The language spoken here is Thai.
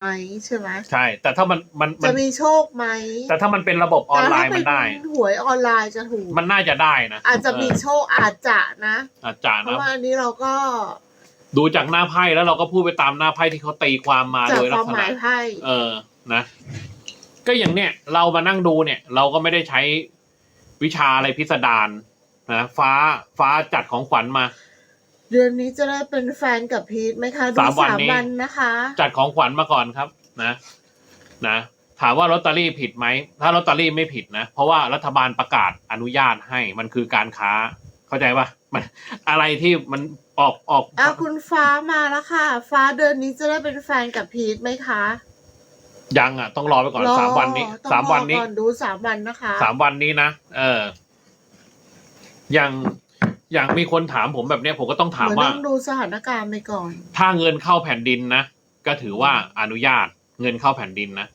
ไหมใช่ไหมใช่ แต่ถ้ามันมันมัจะนมีโชคไหมแต่ถ้ามันเป็นระบบออนไลน์มันได้ แต่ถ้าเป็นหวยออนไลน์จะถูก มันน่าจะได้นะอาจจะมีเอโชคอาจจะนะออาจจะเพนะ ราะว่าอันนี้เราก็ดูจากหน้าไพ่แล้วเราก็พูดไปตามหน้าไพ่ที่เขาตีความมาจากโดยคลัวากมษหณะ มายไพ่เออ นะ ก็อย่างเนี้ยเรามานั่งดูเนี่ย เราก็ไม่ได้ใช้วิชาอะไรพิสดารนะฟ้าฟ้าจัดของขวัญมา เดือนนี้จะได้เป็นแฟนกับพีทไหมคะดูสามวันสามนี้วันนะคะ จัดของขวัญมาก่อนครับนะนะ ถามว่าลอตเตอรี่ผิดไหม ถ้าลอตเตอรี่ไม่ผิดนะ เพราะว่ารัฐบาลประกาศอนุญาตให้มันคือการค้าเข้าใจปะมันอะไรที่มันออกออกอะคุณฟ้ามาแล้วค่ะ ฟ้าเดือนนี้จะได้เป็นแฟนกับพีทไหมคะยังอะ ต้องรอไปก่อนรอสามวันนี้ต้องสามวันนี้รอก่อนดูสามวันนะคะ สามวันนี้นะเอออย่าง อย่างมีคนถามผมแบบเนี้ยผมก็ต้องถามเหมือนว่าต้องดูสถานการณ์ไปก่อน ถ้าเงินเข้าแผ่นดินนะ ก็ถือว่าอนุญาตเงินเข้าแผ่นดินนะ